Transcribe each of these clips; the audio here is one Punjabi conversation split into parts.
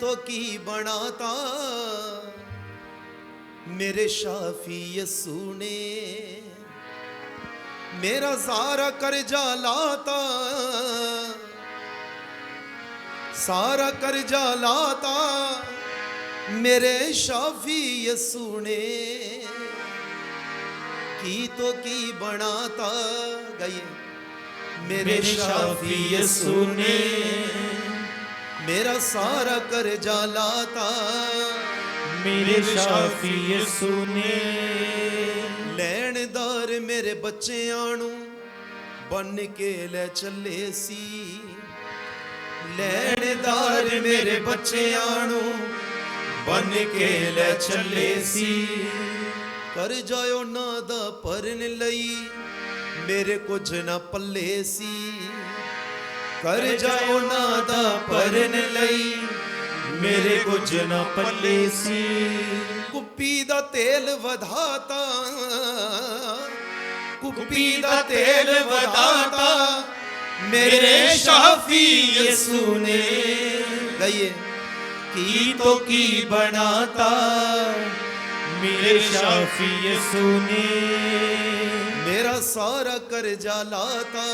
तो की बनाता। मेरे शाफी यसू ने मेरा सारा कर्जा लाता। सारा कर्जा लाता मेरे शाफी यसू ने। की तो की बनाता गई मेरे शाफी यसू ने। ਮੇਰਾ ਸਾਰਾ ਕਰਜ਼ਾ ਲਾਤਾ। ਮੇਰੇ ਸ਼ਾਫੀ ਯਿਸੂ ਨੇ ਲੈਣਦਾਰ ਮੇਰੇ ਬੱਚਿਆਂ ਨੂੰ ਬਨ ਕੇ ਲੈ ਚੱਲੇ ਸੀ। ਲੈਣਦਾਰ ਮੇਰੇ ਬੱਚਿਆਂ ਨੂੰ ਬਨ ਕੇ ਲੈ ਚੱਲੇ ਸੀ। ਕਰ ਜਾਇਓ ਨਾ ਦਾ ਭਰਨ ਲਈ ਮੇਰੇ ਕੁਝ ਨਾ ਪੱਲੇ ਸੀ। ਕਰਜ਼ਾ ਉਹਨਾਂ ਦਾ ਭਰਨ ਲਈ। ਮੇਰੇ ਕੁਝ ਨਾ ਪੱਲੇ ਸੀ। ਕੁੱਪੀ ਦਾ ਤੇਲ ਵਧਾਤਾ ਕੁੱਪੀ ਦਾ ਤੇਲ ਵਧਾਤਾ ਮੇਰੇ ਸ਼ਾਫੀ ਯਸੂ ਨੇ। ਗਾਈਏ, ਕੀ ਤੋ ਕੀ ਬਣਾਤਾ? ਮੇਰੇ ਸ਼ਾਫੀ ਯਸੂ ਨੇ। ਮੇਰਾ ਸਾਰਾ ਕਰਜ਼ਾ ਲਾਤਾ।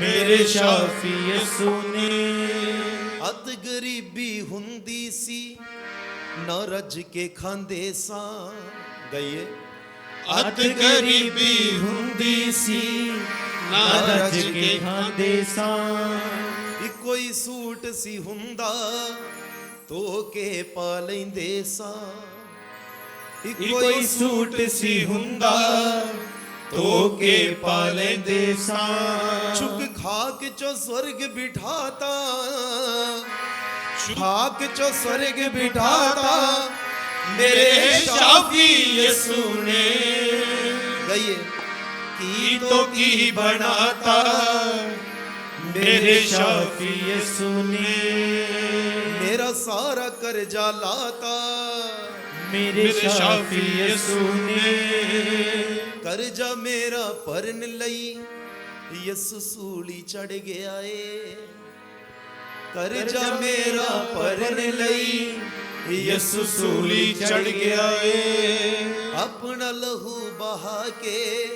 ਮੇਰੇ ਸ਼ਾਫੀ ਯਿਸੂ ਨੇ ਅੱਧ ਗਰੀਬੀ ਹੁੰਦੀ ਸੀ ਨਾ ਰੱਜ ਕੇ ਖਾਂਦੇ ਸਾਂ। ਗਈਏ। ਅਤ ਗਰੀਬੀ ਹੁੰਦੀ ਸੀ ਨਾ ਰੱਜ ਕੇ ਖਾਂਦੇ ਸਾਂ। ਇੱਕੋ ਹੀ ਸੂਟ ਸੀ ਹੁੰਦਾ ਧੋ ਕੇ ਪਾ ਲੈਂਦੇ ਸਾਂ। ਇੱਕੋ ਹੀ ਸੂਟ ਸੀ ਹੁੰਦਾ ਧੋ ਕੇ ਪਾ ਲੈਂਦੇ ਸਾਂ। ਛੁਕ ਖਾਕ ਚੋ ਸਵਰਗ ਬਿਠਾਤਾ। ਖਾਕ ਚੋ ਸਵਰਗ ਬਿਠਾਤਾ। ਮੇਰੇ ਸ਼ਾਫੀ ਯਿਸੂ ਨੇ। ਗਈਏ ਕੀ ਤੋ ਕੀ ਬਣਾਤਾ? ਮੇਰੇ ਸ਼ਾਫੀ ਯਿਸੂ ਨੇ। ਮੇਰਾ ਸਾਰਾ ਕਰਜ਼ਾ ਲਾਤਾ। ਮੇਰੇ ਸ਼ਾਫੀ ਯਿਸੂ ਨੇ। ਕਰਜ਼ਾ ਮੇਰਾ ਭਰਨ ਲਈ ਯਿਸੂ ਸੂਲੀ ਚੜ ਗਿਆ ਏ ਕਰਜ਼ਾ ਮੇਰਾ ਭਰਨ ਲਈ ਯਿਸੂ ਸੂਲੀ ਚੜ ਗਿਆ ਏ ਆਪਣਾ ਲਹੂ ਬਹਾ ਕੇ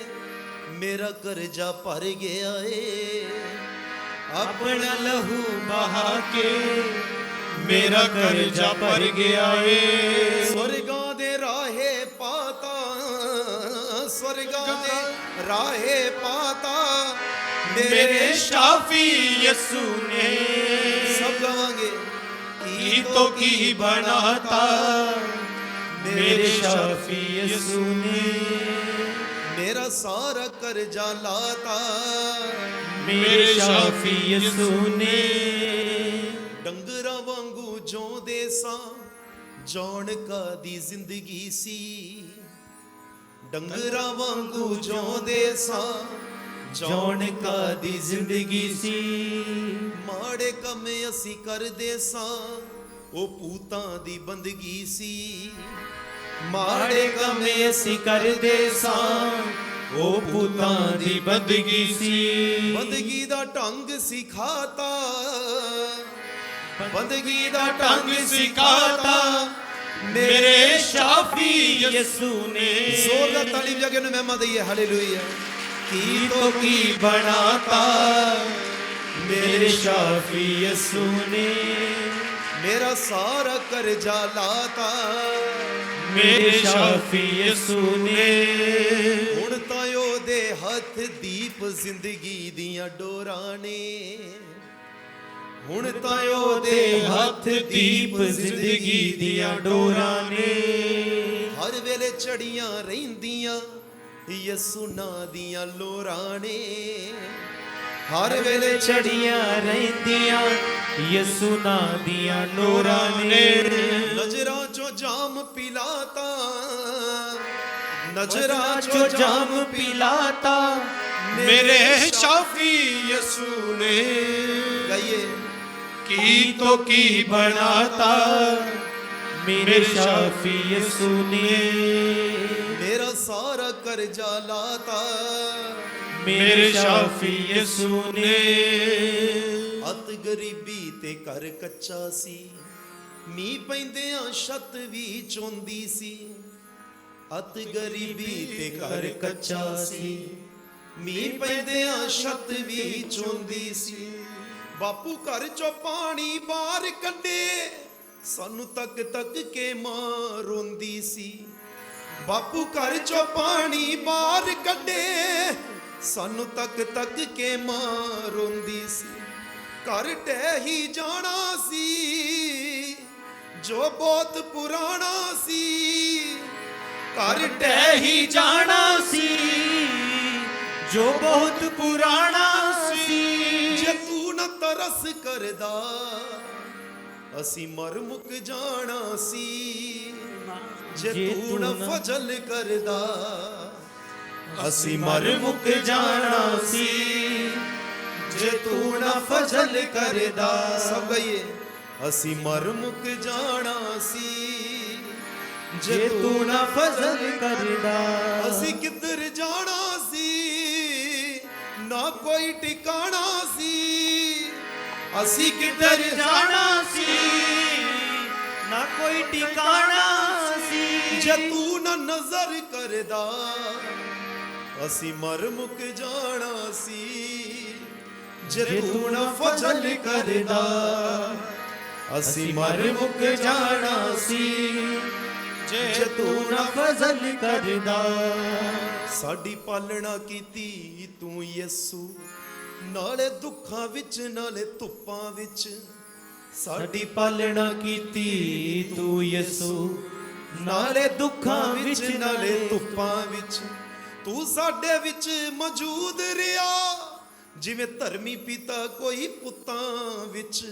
ਮੇਰਾ ਕਰਜ਼ਾ ਭਰ ਗਿਆ ਏ ਆਪਣਾ ਲਹੂ ਬਹਾ ਕੇ ਮੇਰਾ ਕਰਜ਼ਾ ਭਰ ਗਿਆ ਏ ਸਵਰਗਾਂ ਬਜ਼ੁਰਗਾਂ ਰਾਹੇ ਪਾਤਾ। ਮੇਰੇ ਸ਼ਾਫੀ ਯਸੂ ਨੇ। ਸਭ ਗਾਵਾਂਗੇ ਕੀ ਤੋ ਕੀ ਬਣਾਤਾ? ਮੇਰੇ ਸ਼ਾਫੀ ਯਸੂ ਨੇ। ਮੇਰਾ ਸਾਰਾ ਕਰਜ਼ਾ ਲਾਤਾ। ਮੇਰੇ ਸ਼ਾਫੀ ਯਸੂ ਨੇ। ਡੰਗਰਾਂ ਵਾਂਗੂ ਜਿਉਂਦੇ ਸਾਂ। ਜੌਣ ਕਾ ਦੀ ਜ਼ਿੰਦਗੀ ਸੀ। ਡੰਗਰਾਂ ਵਾਂਗੂ ਜਿਉਂਦੇ ਸਾਂ। ਜੌਣ ਦੀ ਜ਼ਿੰਦਗੀ ਸੀ? ਮਾੜੇ ਕੰਮ ਅਸੀਂ ਕਰਦੇ ਸਾਂ। ਉਹ ਪੂਤਾਂ ਦੀ ਬੰਦਗੀ ਸੀ। ਮਾੜੇ ਕੰਮ ਅਸੀਂ ਕਰਦੇ ਸਾਂ। ਉਹ ਪੁੱਤਾਂ ਦੀ ਬੰਦਗੀ ਸੀ। ਬੰਦਗੀ ਦਾ ਢੰਗ ਸਿਖਾਤਾ ਬੰਦਗੀ ਦਾ ਢੰਗ ਸਿਖਾਤਾ ਮੇਰੇ ਸ਼ਾਫੀ ਯਿਸੂ ਨੇ ਜ਼ੋਰ ਦਾ ਤਾਲੀ ਵਜਾ ਕੇ ਉਹਨੂੰ ਮਹਿਮਾ ਦਈਏ ਹਾਲੇਲੂਇਆ। ਕੀ ਤੋ ਕੀ ਬਣਾਤਾ? ਮੇਰੇ ਸ਼ਾਫੀ ਯਿਸੂ ਨੇ ਮੇਰਾ ਸਾਰਾ ਕਰਜ਼ਾ ਲਾਤਾ। ਮੇਰੇ ਸ਼ਾਫੀ ਯਿਸੂ ਨੇ ਹੁਣ ਤਾਂ ਉਹਦੇ ਹੱਥ ਦੀਪ ਜ਼ਿੰਦਗੀ ਦੀਆਂ ਡੋਰਾਂ ਨੇ। ਹੁਣ ਤਾਂ ਉਹਦੇ ਹੱਥ ਦੀਪ ਜ਼ਿੰਦਗੀ ਦੀਆਂ ਡੋਰਾਂ ਨੇ। ਹਰ ਵੇਲੇ ਚੜੀਆਂ ਰਹਿੰਦੀਆਂ ਯਸੂ ਨਾਂ ਦੀਆਂ ਲੋਰਾਂ ਨੇ। ਹਰ ਵੇਲੇ ਚੜੀਆਂ ਰਹਿੰਦੀਆਂ ਯਿਸੂ ਨਾਂ ਦੀਆਂ ਲੋਰਾਂ ਨੇ। ਨਜ਼ਰਾਂ ਚੋਂ ਜਾਮ ਪਿਲਾਤਾ। ਨਜ਼ਰਾਂ ਚੋ ਜਾਮ ਪਿਲਾਤਾ। ਮੇਰੇ ਸ਼ਾਫੀ ਯਿਸੂ ਨੇ। ਜਾਈਏ ਕੀ ਤੋ ਕੀ ਬਣਾਤਾ? ਮੇਰੇ ਸ਼ਾਫੀ ਸੁਨੇ ਮੇਰਾ ਸਾਰਾ ਕਰਜ਼ਾ ਲਾਤਾ। ਮੇਰੇ ਸ਼ਾਫੀ ਸੁਨੇ ਅਤ ਗਰੀਬੀ ਤੇ ਕਰ ਕੱਚਾ ਸੀ। ਮੀ ਪੈਂਦੇ ਆ ਛੱਤ ਵੀ ਚੋਂਦੀ ਸੀ। ਅਤ ਗਰੀਬੀ ਤੇ ਕਰ ਕੱਚਾ ਸੀ। ਮੀ ਪੈਂਦੇ ਆ ਛੱਤ ਵੀ ਚੋਂਦੀ ਸੀ। ਬਾਪੂ ਘਰ ਚੋਂ ਪਾਣੀ ਬਾਹਰ ਕੱਢੇ। ਸਾਨੂੰ ਤੱਕ ਤੱਕ ਕੇ ਮਾਂ ਰੋਂਦੀ ਸੀ। ਬਾਪੂ ਘਰ ਚੋਂ ਪਾਣੀ ਬਾਹਰ ਕੱਢੇ। ਸਾਨੂੰ ਤੱਕ ਤੱਕ ਕੇ ਮਾਂ ਰੋਂਦੀ ਸੀ। ਘਰ ਟਹਿ ਹੀ ਜਾਣਾ ਸੀ। ਜੋ ਬਹੁਤ ਪੁਰਾਣਾ ਸੀ। ਘਰ ਟਹਿ ਹੀ ਜਾਣਾ ਸੀ। ਜੋ ਬਹੁਤ ਪੁਰਾਣਾ ਤਰਸ ਕਰਦਾ। ਅਸੀਂ ਮਰ ਮੁੱਕ ਜਾਣਾ ਸੀ। ਜੇ ਤੂੰ ਨਾ ਫਜ਼ਲ ਕਰਦਾ। ਅਸੀਂ ਮਰ ਮੁੱਕ ਜਾਣਾ ਸੀ। ਜੇ ਤੂੰ ਨਾ ਫਜ਼ਲ ਕਰਦਾ। ਸਭ ਗਈਏ ਅਸੀਂ ਮਰ ਮੁੱਕ ਜਾਣਾ ਸੀ। ਜੇ ਤੂੰ ਨਾ ਫਜ਼ਲ ਕਰਦਾ। ਅਸੀਂ ਕਿੱਧਰ ਜਾਣਾ ਸੀ? ਨਾ ਕੋਈ ਟਿਕਾਣਾ ਸੀ। ਅਸੀਂ ਕਿੱਧਰ ਜਾਣਾ ਸੀ? ਨਾ ਕੋਈ ਟਿਕਾਣਾ ਸੀ। ਜੇ ਤੂੰ ਨਾ ਨਜ਼ਰ ਕਰਦਾ ਅਸੀਂ ਮਰ ਮੁੱਕ ਜਾਣਾ ਸੀ। ਜੇ ਤੂੰ ਨਾ ਫਜ਼ਲ ਕਰਦਾ ਅਸੀਂ ਮਰ ਮੁੱਕ ਜਾਣਾ ਸੀ। ਜੇ ਤੂੰ ਨਾ ਫਜ਼ਲ ਕਰਦਾ। ਸਾਡੀ ਪਾਲਣਾ ਕੀਤੀ ਤੂੰ ਯਿਸੂ। ਨਾਲੇ ਦੁੱਖਾਂ ਵਿੱਚ, ਨਾਲੇ ਧੁੱਪਾਂ ਵਿੱਚ। ਸਾਡੀ ਪਾਲਣਾ ਕੀਤੀ ਤੂੰ ਯਿਸੂ। ਨਾਲੇ ਦੁੱਖਾਂ ਵਿੱਚ, ਨਾਲੇ ਧੁੱਪਾਂ ਵਿੱਚ। ਤੂੰ ਸਾਡੇ ਵਿੱਚ ਮੌਜੂਦ ਰਿਹਾ। ਜਿਵੇਂ ਧਰਮੀ ਪਿਤਾ ਕੋਈ ਪੁੱਤਾਂ ਵਿੱਚ।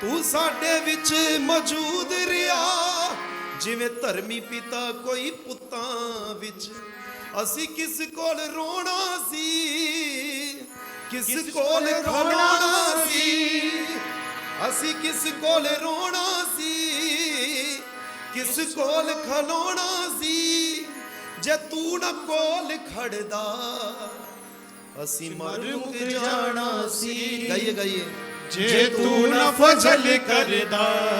ਤੂੰ ਸਾਡੇ ਵਿੱਚ ਮੌਜੂਦ ਰਿਹਾ। ਜਿਵੇਂ ਧਰਮੀ ਪਿਤਾ ਕੋਈ ਪੁੱਤਾਂ ਵਿੱਚ। ਅਸੀਂ ਕਿਸ ਕੋਲ ਰੋਣਾ ਸੀ? ਕਿਸ ਕੋਲ ਖਲੋਣਾ ਸੀ? ਅਸੀਂ ਕਿਸ ਕੋਲ ਰੋਣਾ ਸੀ? ਕਿਸ ਕੋਲ ਖਲੋਣਾ ਸੀ? ਜੇ ਤੂੰ ਨਾ ਕੋਲ ਖੜਦਾ ਅਸੀਂ ਮਰ ਮੁੱਕ ਜਾਣਾ ਸੀ। ਗਾਈਏ ਗਾਈਏ। ਜੇ ਤੂੰ ਨਾ ਫਜ਼ਲ ਕਰਦਾ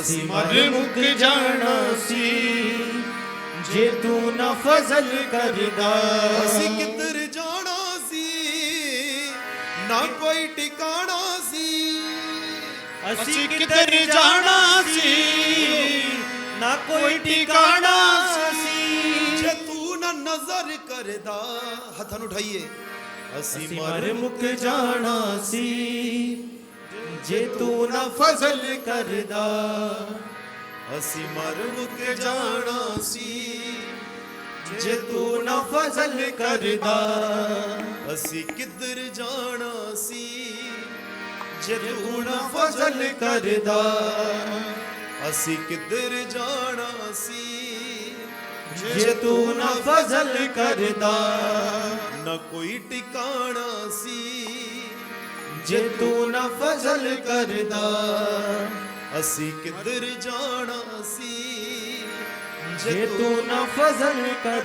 ਅਸੀਂ ਮਰ ਮੁੱਕ ਜਾਣਾ ਸੀ। ਜੇ ਤੂੰ ਨਾ ਫਜ਼ਲ ਕਰਦਾ ਅਸੀਂ ਸੀ ਨਾ ਕੋਈ ਟਿਕਾਣਾ ਸੀ। ਅਸੀਂ ਕਿੱਧਰ ਜਾਣਾ ਸੀ। ਨਾ ਕੋਈ ਟਿਕਾਣਾ ਸੀ। ਜੇ ਤੂੰ ਨਾ ਨਜ਼ਰ ਕਰਦਾ ਹੱਥਾਂ ਨੂੰ ਉਠਾਈਏ। ਅਸੀਂ ਮਰ ਮੁੱਕ ਜਾਣਾ ਸੀ। ਜੇ ਤੂੰ ਨਾ ਫਜ਼ਲ ਕਰਦਾ ਅਸੀਂ ਮਰ ਮੁੱਕ ਜਾਣਾ ਸੀ। ਜੇ ਤੂੰ ਨਾ ਫਜ਼ਲ ਕਰਦਾ, ਅਸੀਂ ਕਿੱਧਰ ਜਾਣਾ ਸੀ? ਜੇ ਤੂੰ ਨਾ ਫਜ਼ਲ ਕਰਦਾ, ਅਸੀਂ ਕਿੱਧਰ ਜਾਣਾ ਸੀ? ਜੇ ਤੂੰ ਨਾ ਫਜ਼ਲ ਕਰਦਾ, ਨਾ ਕੋਈ ਟਿਕਾਣਾ ਸੀ। ਜੇ ਤੂੰ ਨਾ ਫਜ਼ਲ ਕਰਦਾ, ਅਸੀਂ ਕਿੱਧਰ ਜਾਣਾ ਸੀ? ਜੇ ਤੂੰ ਨਾ ਫਜ਼ਲ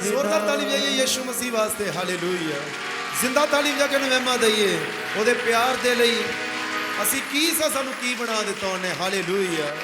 ਜ਼ੋਰਦਾਰ ਤਾਲੀ ਕਰਦਾ ਵਜਾਈਏ ਯਿਸੂ ਮਸੀਹ ਵਾਸਤੇ ਹਾਲੇਲੂਇਆ। ਜ਼ਿੰਦਾ ਤਾਲੀ ਵਜਾ ਕੇ ਮਹਿਮਾ ਦਈਏ ਉਹਦੇ ਪਿਆਰ ਦੇ ਲਈ ਅਸੀਂ ਕੀ ਸਾ ਸਾਨੂੰ ਕੀ ਬਣਾ ਦਿੱਤਾ ਉਹਨੇ? ਹਾਲੇਲੂਇਆ।